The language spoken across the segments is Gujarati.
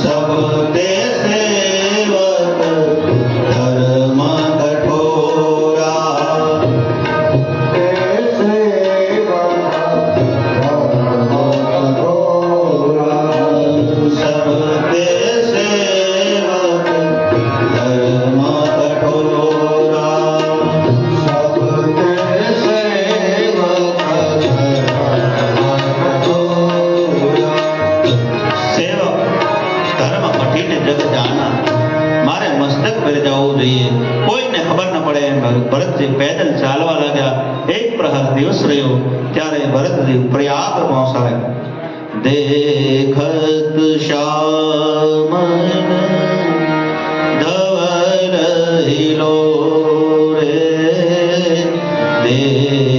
sabah કોઈને ખબર ન પડે એમ ભરતજી પેદલ ચાલવા લાગ્યા. એક પ્રહર દિવસ રહ્યો, ત્યારે ભરતજી પ્રયાગ પહોંચાય. દેખત શ્યામન ધવલ હિલો રે દેખત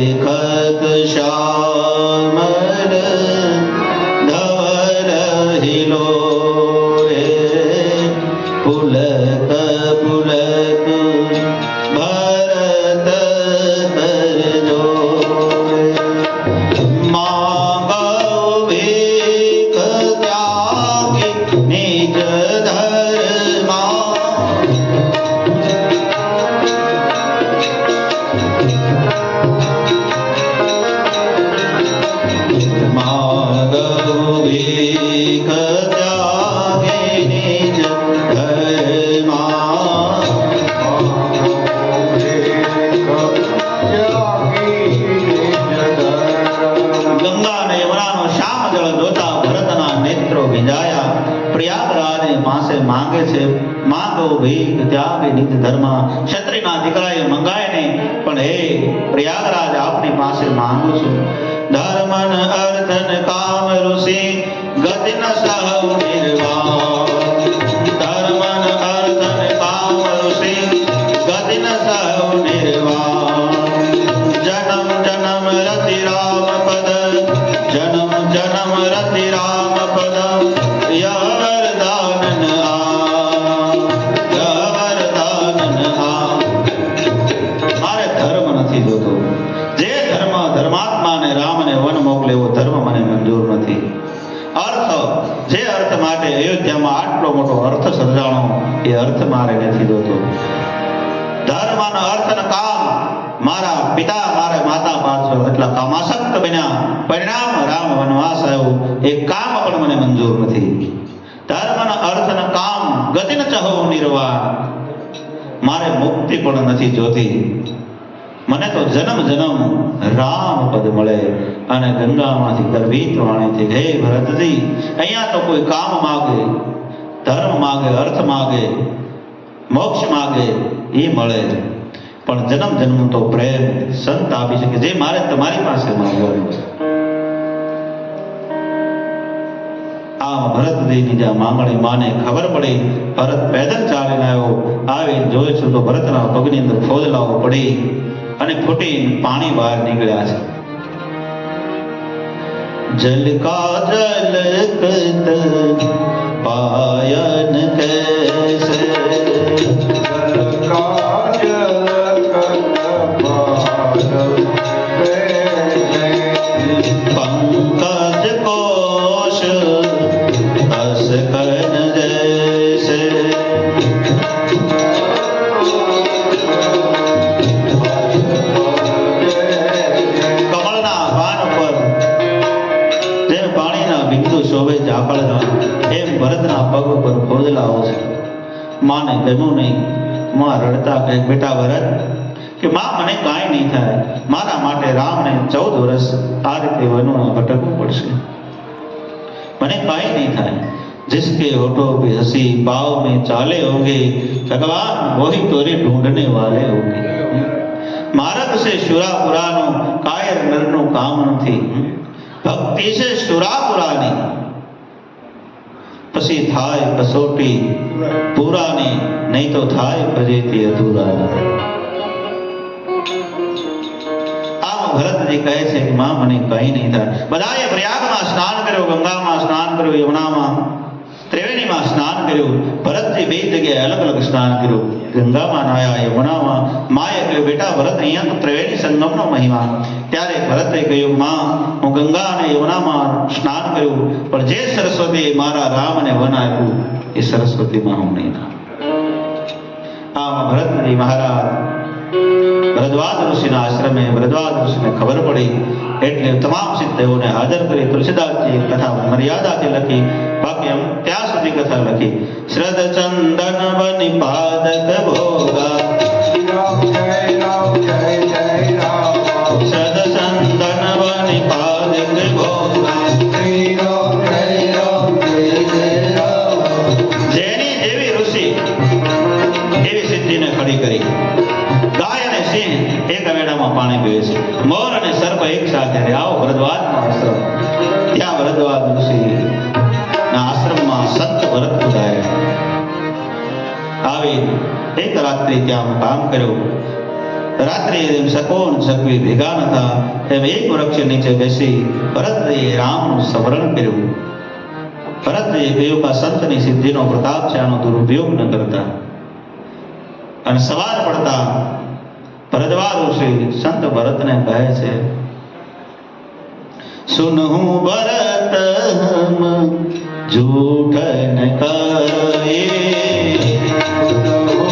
પાસે માંગુ છું. ધર્મન અર્થન કામ ઋષિ ગતિ ન સહુ નિર્વાણ. અને કામ મારા પિતા, મારા માતા પાછળ એટલા કામાસક્ત બન્યા. પરિણામ રામ વનવાસ આવ્યો. એ કામ પણ મને મંજૂર નથી. ધર્મના અર્થન અર્થ કામ ગતિન ચહો નિર્વાણ. મારે મુક્તિ પણ નથી જોતી. મને તો જન્મ જન્મ રામ પદ મળે અને ગંગામાંથી ગર્ભિત વાણીથી, હે ભરતજી, અહીંયા તો કોઈ કામ માગે, ધર્મ માગે, અર્થ માગે, મોક્ષ માગે, એ મળે. પણ જન્મ જન્મ તો પ્રેમ સંત આપી શકે, જે મારે તમારી પાસે માંગવાનું છે. આમ ભરતદેવની જ્યાં માંગણી માને ખબર પડી, ભરત પેદલ ચાલીને આવ્યો. આવી જોયું છું તો ભરતના પગની અંદર ફોજલાઓ પડી અને ફૂટી પાણી બહાર નીકળ્યા છે. જલ કા પાયન કેસે? જલ કા માને ગમ્યું નહીં માં રડતા કહે બેટા ભરત કે માં મને કાંઈ નહીં થાય મારા માટે રામને ચૌદ વર્ષ આ રીતે વનમાં ભટકવું પડશે મને કાંઈ નહીં થાય जिसके होठों पे हंसी पाव में चाले होंगे भगवान वही तोरे ढूंढने वाले होंगे મારક છે શુરાપુરાનો કાયર નરનું કામ નથી ભક્તિ છે શુરાપુરાની પછી થાય કસોટી પુરાની નહીં તો થાય ફજેતી અધૂરાની ભરતજી કહે છે કે માં મને કઈ નહીં થાય. બધાએ પ્રયાગમાં સ્નાન કર્યું, ગંગામાં સ્નાન કર્યું, યમુનામાં, ત્રિવેણીમાં સ્નાન કર્યું, ભરતજી બે જગ્યાએ અલગ અલગ સ્નાન કર્યું. ગંગામાં નાયા, યમુનામાં. માએ કહ્યું, બેટા, ભરત અહીંયા તો ત્રિવેણી સંગમનો મહિમા. ત્યારે ભરતે કહ્યું, માં, હું ગંગા અને યમુનામાં સ્નાન કર્યું, પણ જે સરસ્વતી મારા રામને વન આપ્યું, એ સરસ્વતીમાં હું નહીં. આમ ભરતજી મહારાજ ભરદ્વાજ ઋષિના આશ્રમે ભરદ્વાજ ઋષિને ખબર પડી એટલે તમામ સિદ્ધયોને હાજર કરી તુલસીદાસજી કથા મર્યાદાથી લખી બાકી એમ ત્યાં સુધી કથા લખી શ્રદ્ધ ચંદન બની પાદક ભોગા રીતે આનું કામ કર્યું. રાત્રે એમ સકોન સકવી ભેગા ન એમ એક વૃક્ષ નીચે બેસી ભરતએ રામનું સ્મરણ કર્યું. ભરતએ કહ્યું કે સંતની સિદ્ધિનો પ્રતાપ છે, આનો દુરુપયોગ ન કરતા. અને સવાર પડતા ભરદ્વાર ઋષિ સંત ભરતને કહે છે, સુનહું ભરત જૂઠ ન કહે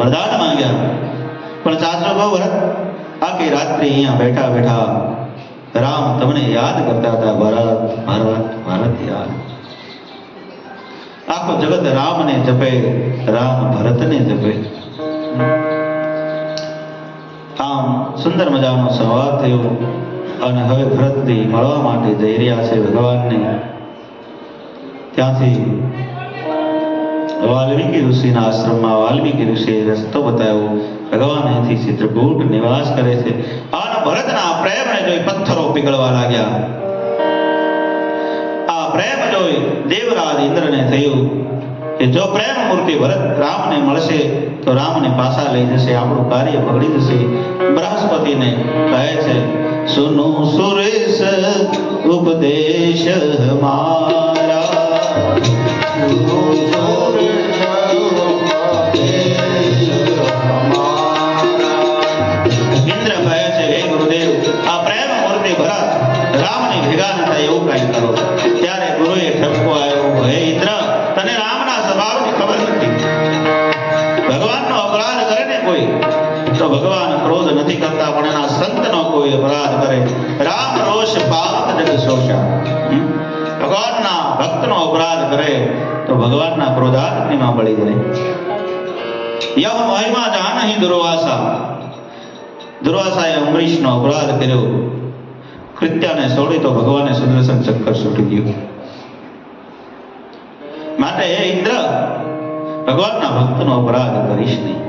વરદાન માંગ્યા. પણ સાસરો કહું ભરત, આખી રાત્રિ અહીંયા બેઠા બેઠા રામ તમને યાદ કરતા હતા, ભરત ભરત ભરત યાદ. આખો જગત રામને જપે, રામ ભરતને જપે. આમ સુંદર મજાનો સંવાદ થયો અને હવે ભરતથી મળવા માટે જઈ રહ્યા છે ભગવાનને. ત્યાંથી વાલ્મીકી ઋષિના આશ્રમમાં વાલ્મીકી ઋષિએ રસ્તો બતાવ્યો ભગવાન અહીંથી ચિત્રકૂટ નિવાસ કરે છે અને ભરતના પ્રેમને જોઈ પથ્થરો પીગળવા લાગ્યા આ પ્રેમ જોઈ દેવરાજ ઇન્દ્રને થયું કે જો પ્રેમ મૂર્તિ ભરત રામને મળશે તો રામને પાછા લઈ જશે આપણું કાર્ય બગડી જશે બૃહસ્પતિને કહે છે સુનો સુરેશ ઉપદેશ હમારા ભગવાન ક્રોધ નથી કરતા, પણ એના સંતનો કોઈ અપરાધ કરે. રામ રોષ પાવત જગ શોષા. ભગવાનના ક્રોધાગ્નિમાં બળી જાય યમ મહિમા જાનહી દુર્વાસા. દુર્વાસાએ અમરીશનો અપરાધ કર્યો. કૃત્યાને છોડી તો ભગવાને સુદર્શન ચક્કર છૂટી ગયું. માટે ઇન્દ્ર, ભગવાનના ભક્તનો અપરાધ કરીશ નહીં.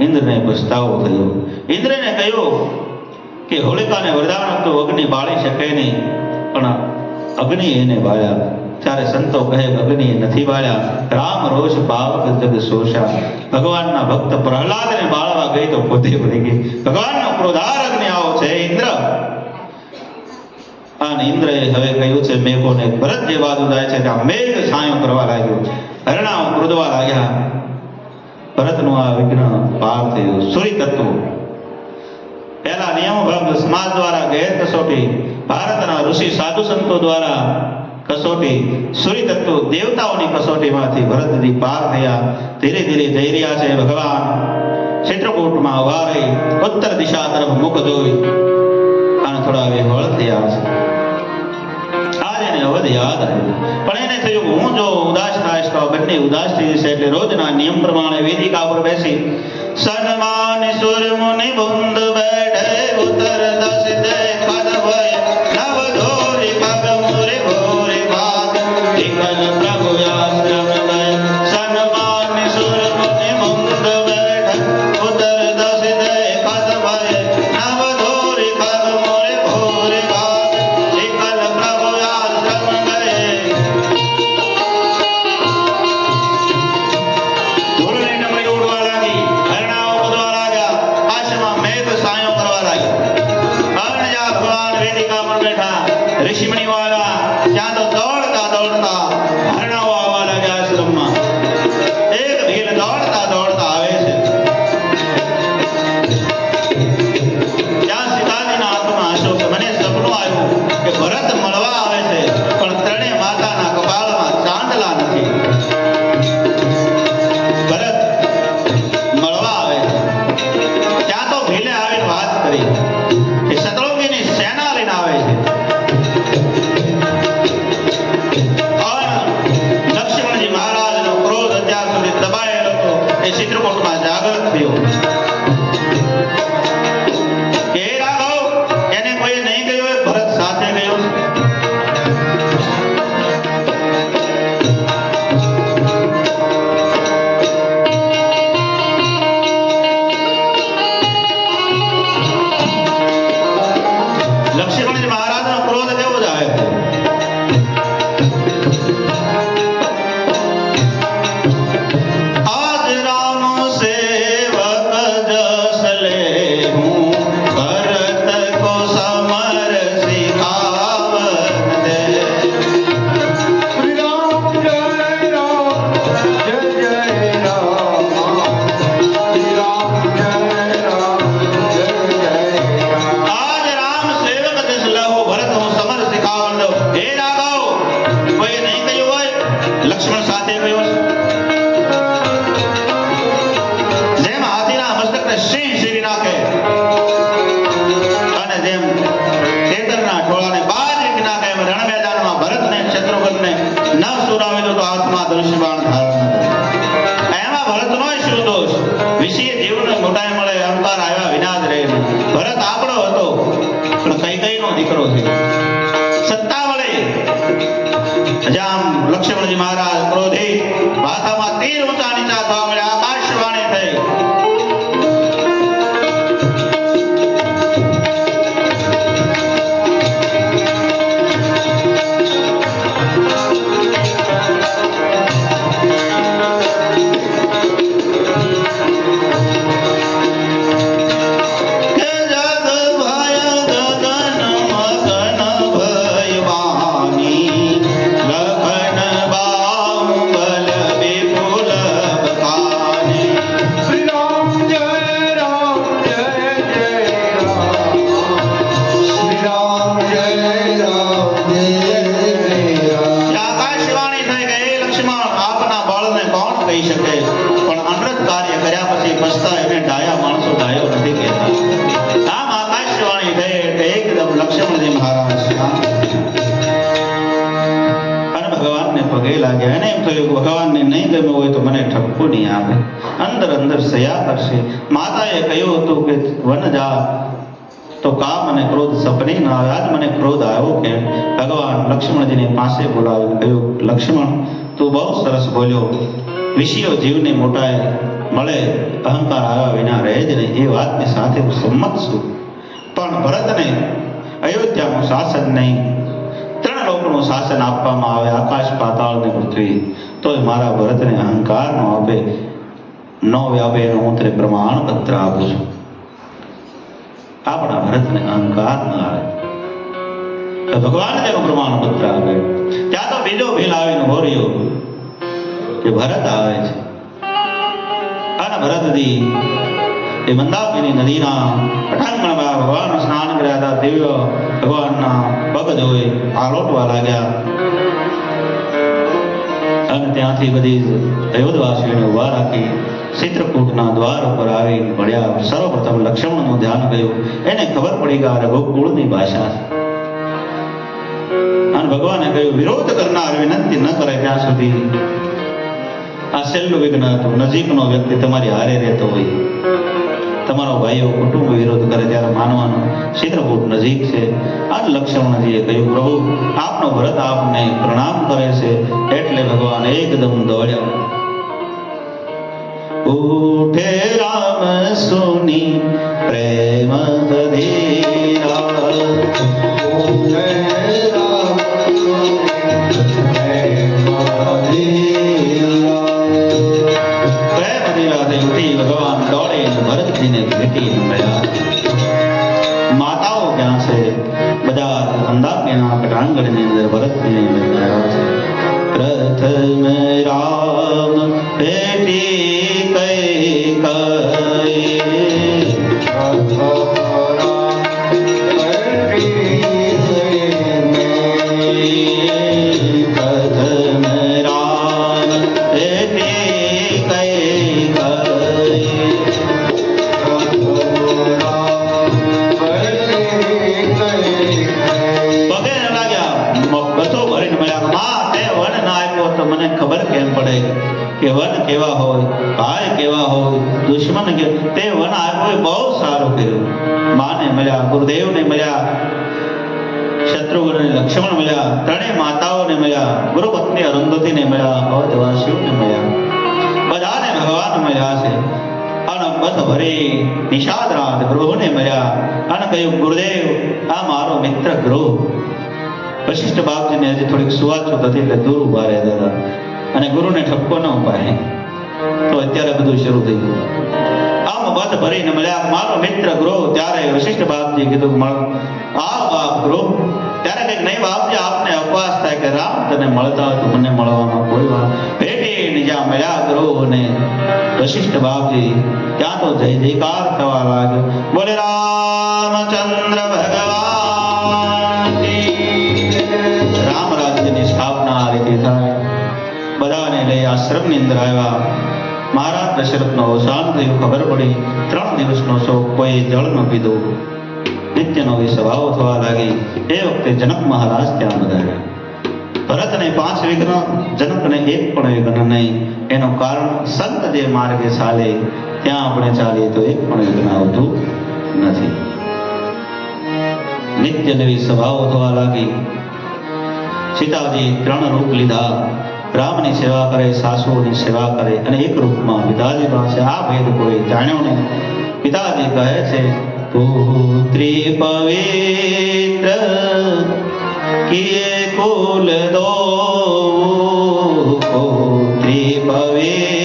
ઇન્દ્રને પસ્તાવો થયો. ઇન્દ્રને કહ્યું કે હોલિકાને વરદાન હતું અગ્નિ બાળી શકે નહીં, પણ અગ્નિ એને બાળ્યા ત્યારે સંતો કહે, અગ્નિ નથી બાળ્યા રામ રોષ પાવક જગ શોષા. ભગવાનના ભક્ત પ્રહલાદને બાળવા ગઈ તો પોતે ભરી ગઈ, ભગવાનનો ક્રોધાર અગ્નિ આવો છે, ઇન્દ્ર. અને ઇન્દ્રએ હવે કહ્યું છે મેઘોને ભરત જે બાજુ જાય છે, ત્યાં મેઘ છાંયો કરવા લાગ્યો હરણાઓ ક્રોધવા લાગ્યા. ભરતનું આ વિઘ્ન પાર થયું. સૂર્ય તત્વ. પહેલા નિયમ ભંગ સમાજ દ્વારા ગેર કસોટી ભારતના ઋષિ સાધુ સંતો દ્વારા કસોટી સૂર્ય તત્વ દેવતાઓની કસોટીમાંથી ભરતજી પાર થયા. ધીરે ધીરે જઈ રહ્યા છે ભગવાન. ચિત્રકૂટમાં ઊભા રહી ઉત્તર દિશા તરફ મુખ જોઈ. અને થોડા વિહવળ થયા છે. આજ એને અવધ યાદ આવ્યું. પણ એને થયું, હું જો ઉદાસ થાઈશ તો બંને ઉદાસ થઈ જશે એટલે રોજના નિયમ પ્રમાણે વેદિકા પર બેસી. સન્માન સુર મુનિ બુંદ બેઠે ઉત્તર દસ દેખત ભય નવ લક્ષ્મણજી મહારાજનો ક્રોધ કેવો જાય આજ જામ લક્ષ્મણજી મહારાજ થઈ એટલે એકદમ લક્ષ્મણજી મહારાજ પગે લાગ્યા. એને એમ થયું ભગવાનને નહીં ગમ્યું હોય તો મને ઠપકો નહીં આવે. અંદર અંદર સયા કરશે. માતાએ કહ્યું હતું કે, વન જા. તો કામ અને ક્રોધ સપને ના આવે આજ મને ક્રોધ આવ્યો કે ભગવાન લક્ષ્મણજીને પાસે બોલાવ્યું કહ્યું, લક્ષ્મણ, તું બહુ સરસ બોલ્યો. વિષયો જીવને મોટાએ મળે, અહંકાર આવ્યા વિના રહે જ નહીં. એ વાતની સાથે હું સંમત છું. પણ ભરતને અયોધ્યાનું શાસન નહીં. ત્રણ લોકનું શાસન આપવામાં આવે, આકાશ પાતાળ ને પૃથ્વી. તો મારા ભરતને અહંકાર ન આપે, ન વ્યાપે એનું હું તને પ્રમાણપત્ર આપું છું. આપણા ભરતને અહંકાર ન આવે. ભગવાન તેનું પ્રમાણપત્ર આપે. ત્યાં તો બીજો ભીલ આવીને હોર્યો કે ભરત આવે છે. અને ભરતજી એ મંદાકિની નદીના પટાંગણમાં ભગવાન સ્નાન કર્યા હતા. દિવ્ય ભગવાનના પગ જોઈ આલોટવા લાગ્યા. અને ત્યાંથી બધી અયોધવાસીઓને ઊભા રાખી ચિત્રકૂટના દ્વાર ઉપર આવી પડ્યા. સર્વપ્રથમ લક્ષ્મણનું ધ્યાન ગયું એને ખબર પડી કે આ રઘુકુળની ભાષા અને ભગવાને કહ્યું, વિરોધ કરનાર વિનંતી ન કરે ત્યાં સુધી. આ છેલ્લું વિઘ્ન હતું નજીકનો વ્યક્તિ તમારી હારે રહેતો હોય. તમારો ભાઈઓ કુટુંબ વિરોધ કરે ત્યારે માનવાનું ચિત્રકૂટ નજીક છે. આજ લક્ષ્મણજીએ કહ્યું, પ્રભુ, આપનો ભરત આપને પ્રણામ કરે છે. એટલે ભગવાન એકદમ દોડ્યા ઉઠે રામ સુની પ્રેમ ભગવાન. Kita semua ada di sini, વન કેવા હોય, ભાઈ કેવા હોય, દુશ્મન કે, તે વન આપ્યો બહુ સારું કર્યું. માને મળ્યા, ગુરુદેવને મળ્યા શત્રુઘ્ન લક્ષ્મણ મળ્યા, ત્રણેય માતાઓને મળ્યા, ગુરુપત્ની અરુંધતીને મળ્યા અવધવાસીઓને મળ્યા. બધાને ભગવાન મળ્યા છે. અને બધ નિષાદ રાત ગૃહને મળ્યા. અને કહ્યું, ગુરુદેવ, આ મારો મિત્ર ગૃહ. વશિષ્ઠ બાપજીને હજી થોડીક સુવાચો હતી એટલે દૂર ઊભા રહેતા હતા. અને ગુરુને ઠપકો ન ઉપાય તો અત્યારે બધું શરૂ થઈ ગયું. આમ વાત ભરીને મળ્યા મારો મિત્ર ગ્રો ત્યારે વશિષ્ઠ બાપજી કીધું મળ આ બાપ ગ્રો ત્યારે કંઈક નહીં બાપજી, આપને અપવાસ થાય કે રામ તને મળતા હોય તો મને મળવામાં કોઈ વાત ભેટીને જ્યાં મળ્યા ગ્રો અને વશિષ્ઠ બાપજી ત્યાં તો જય જયકાર થવા લાગ્યો. બોલે રામચંદ્ર આશ્રમની અંદર આવ્યા મારા દશરથનો અવસાન થયું, ખબર પડી, ત્રણ દિવસનો શોક કોઈ જળ ન પીધો. નિત્યનો સ્વભાવ થવા લાગી. એ વખતે જનક મહારાજ ત્યાં બધાયા ભરતને પાંચ વિઘ્ન, જનકને એક પણ વિઘ્ન નહીં. એનું કારણ સંત જે માર્ગે ચાલે. ત્યાં આપણે ચાલીએ તો એક પણ વિઘ્ન આવતું નથી. નિત્ય નવી સભાઓ થવા લાગી. સીતાજી ત્રણ રૂપ લીધા. રામની સેવા કરે, સાસુઓની સેવા કરે અને એક રૂપમાં પિતાજી પાસે આ ભેદ કોઈ જાણ્યો નહીં. પિતાજી કહે છે પુત્રી પવિત્ર કે કુલ દો પુત્રી પવિત્ર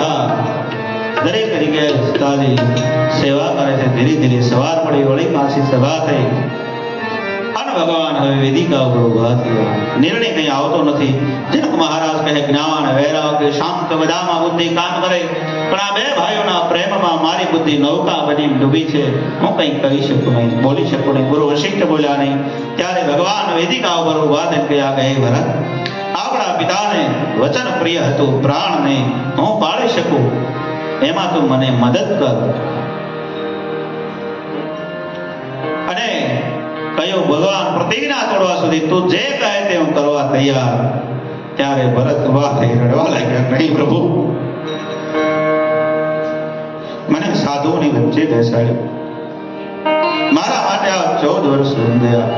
રૂપ દરેક તરીકે સીતાજી સેવા કરે છે, ધીરે ધીરે સવાર પડી, વળી પાછી સભા થઈ. અને ભગવાન હવે વેદિકા ઉપર ઊભા થયા. નિર્ણય કઈ આવતો નથી. જનક મહારાજ કહે, જ્ઞાન વૈરાગ શાંત બધામાં બુદ્ધિ કામ કરે. પણ આ બે ભાઈઓના પ્રેમમાં મારી બુદ્ધિ નૌકા બની ડૂબી છે. હું કંઈ કહી શકું નહીં, બોલી શકું નહીં. ગુરુ વશિષ્ઠ બોલ્યા નહીં. ત્યારે ભગવાન વેદિકા ઉપર ઊભા થઈ ગયા કહે ભરત આપણા પિતાને વચન પ્રિય હતું, પ્રાણને હું પાળી શકું? એમાં તું મને મદદ કર. અને કયો ભગવાન પ્રતિજ્ઞા તોડવા સુધી તું જે કહે તે હું કરવા તૈયાર. ત્યારે ભરત વાહ થઈ રડવા લાગ્યા, નહીં પ્રભુ. મને સાધુઓની વચ્ચે બેસાડ્યો. મારા માટે આ ચૌદ વર્ષ રૂંધ્યા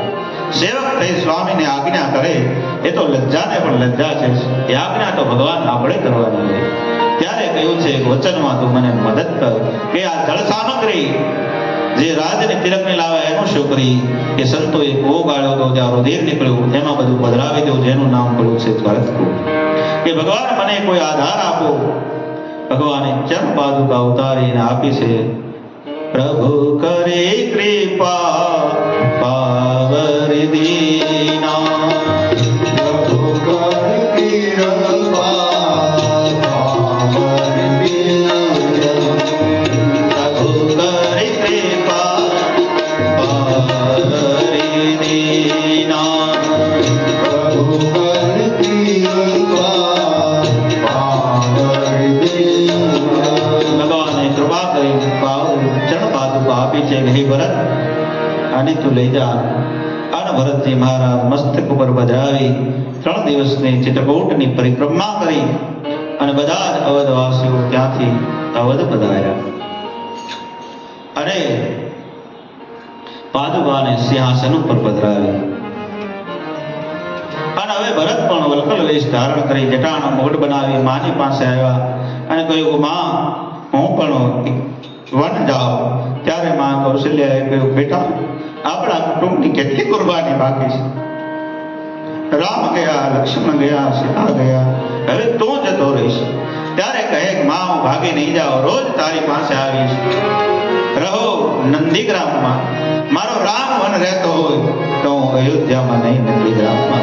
સેવક થઈ સ્વામીને આજ્ઞા કરે, એ તો લજ્જાને પણ લજ્જા છે. એ આજ્ઞા તો ભગવાન આપણે કરવાની છે ત્યારે કહ્યું છે વચનમાં તું મને મદદ કર કે આ જળ સામગ્રી જે રાજને તિલકને લાવે એનું શું કરી કે સંતોએ કો ગાળ્યો તો જ્યાં રુધિર નીકળ્યું, એમાં બધું બદલાવી દઉં જેનું નામ પડ્યું છે ભરતકુળ. કે ભગવાન મને કોઈ આધાર આપો? ભગવાને ચમ પાદુકા ઉતારીને આપી છે, પ્રભુ, કરે ચિત્રકૂટની પરિક્રમા કરી અને બધા જ અવધવાસીઓ ત્યાંથી અવધ પધાર્યા. અને પાદુકાને સિંહાસન ઉપર પધરાવી. અને હવે ભરત પણ વલકલ વેશ ધારણ કરી જટાનો મોઢ બનાવી માની પાસે આવ્યા અને કહ્યું માં હું પણ વન જાઉં. ત્યારે માં કૌશલ્યાએ કહ્યું, બેટા, આપણા કુટુંબની કેટલી કુરબાની બાકી છે? રામ ગયા, લક્ષ્મણ ગયા સીતા ગયા. હવે તો જતો રહીશ. ત્યારે કહે માં, હું ભાગી નહીં જાઉં. રોજ તારી પાસે આવીશ. રહો નંદીગ્રામમાં. મારો રામ વન રહેતો હોય તો હું અયોધ્યામાં નહીં, નંદીગ્રામમાં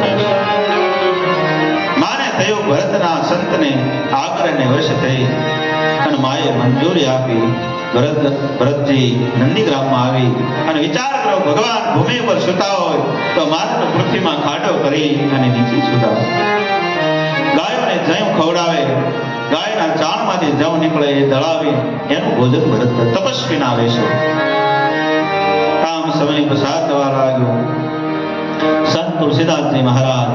માને થયું ભરતના સંતને આગ્રહને વશ થઈ અને માએ મંજૂરી આપી. ભરત, ભરતજી નંદીગ્રામમાં આવી અને વિચાર ભગવાન ભૂમિ પર સુતા હોય તો માત્ર પૃથ્વીમાં ખાડો કરી અને નીચે સુતા ગાયોને જયું ખવડાવે, ગાયના ચાણમાંથી જવ નીકળે એ દળાવી એનું ભોજન ભરત. તપસ્વીના વેશો કામ સમય પસાર થવા લાગ્યો. સંત તુલસીદાસજી મહારાજ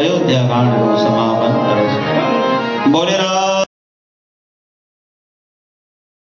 અયોધ્યા કાંડનું સમાપન કરે છે. બોલે રામ